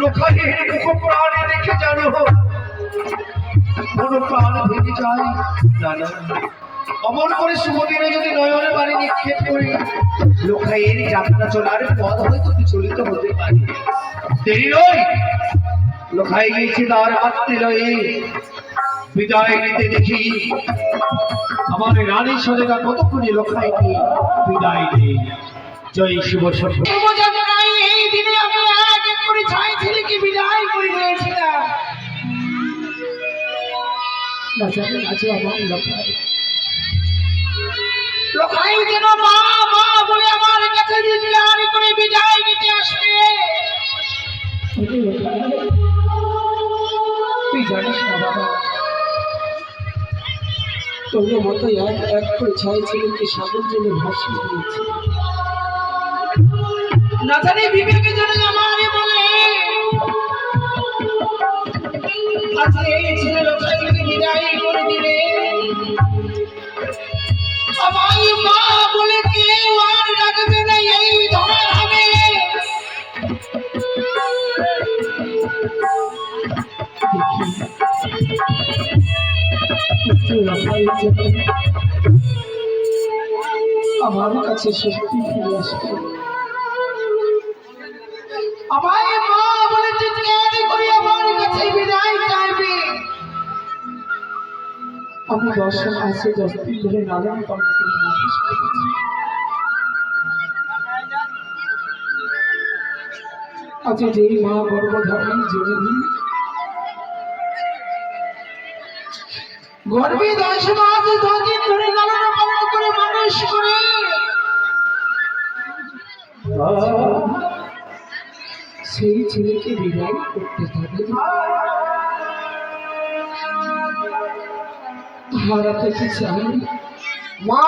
লোকাহের মুখ প্রাণে দেখে জানো কোনো প্রাণ অমন করে শুভদিনে যদি নয়নে বাড়ি নিক্ষেপ করি লোকাইয়ের যাত্রা চলার পথ হয়তো বিচলিত হতে পারে দেরি নয় লোকাই গিয়েছে তার আত্মে লয়ে বিদায় নিতে দেখি। আমার রানী সদেগা কতক্ষণে লোকাইকে বিদায় নেই। জয় শিব সভ্য এই দিনে আমি এক এক করে ছাই ছেলেকে বিদায় করে যেন মা মা বলে আমার কাছে চিৎকার করে বিদায় নিতে আসবে। তুই জানিস না বাবা তোর মতো এক এক করে ছয় ছেলেকে সাগর জলে ভাসিয়ে দিয়েছে। না জানি বিবেকে আমারে বলে। আজকে এই ছেলে লোকাইকে বিদায় করে দিলে আমায় মা বলে কেউ আর ডাকবে না এই ধরা হবে। তুই রাখাই যাবে আমার কাছে সত্যি ফিরে আসবে বলে চিৎকার আমি দশ মাসে দশ ধরে নানান পালন করে মানুষ করেছি আজ যেই মা গর্ভধারণ জেনে গর্ভে দশ করে করে। সেই ছেলেকে বিদায় করতে হবে। হারাতে কি চাই। মা!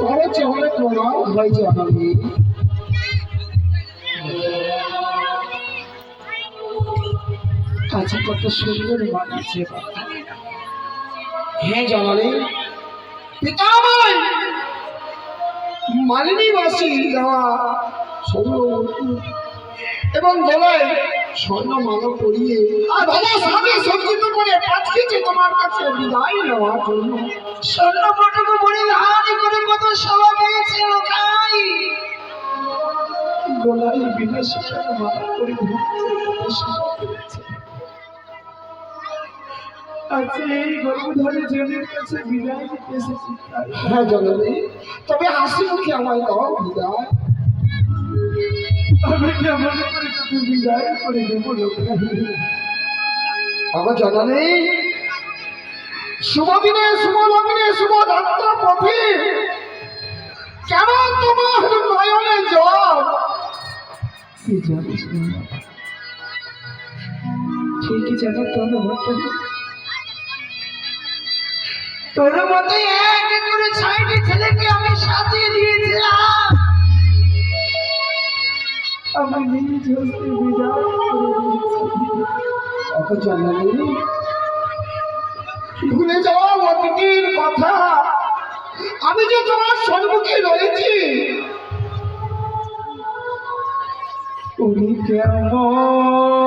তারা চলে তোমার ভয় জানাবে আচ্ছা কত সুন্দর জানালে পিতাময় মালিনী সরু। এবং গলায় স্বর্ণ পরিয়ে, আর সজ্জিত করে পাঠিয়েছে তোমার কাছে বিদায় নেওয়ার জন্য। স্বর্ণ পটক মনে করে কত সেবা পেয়েছে লোকাই। গলায় মালা সেবা করেছে। হ্যাঁ তবে হাসি মুখে আমায় দাও বিদায়? আমার জানা নেই শুভ দিনে শুভ লগ্নে শুভ যাত্রা পথে কেমন তোমার নয়নে জল? ঠিকই জানো মতো তোর মতো এক করে ছয়টি ছেলেকে আমি সাজিয়ে দিয়েছিলাম। আমি নিজ হস্তে বিদায় ভুলে যাওয়া অতীতের কথা। আমি যে তোমার সম্মুখে রয়েছি উনি কেমন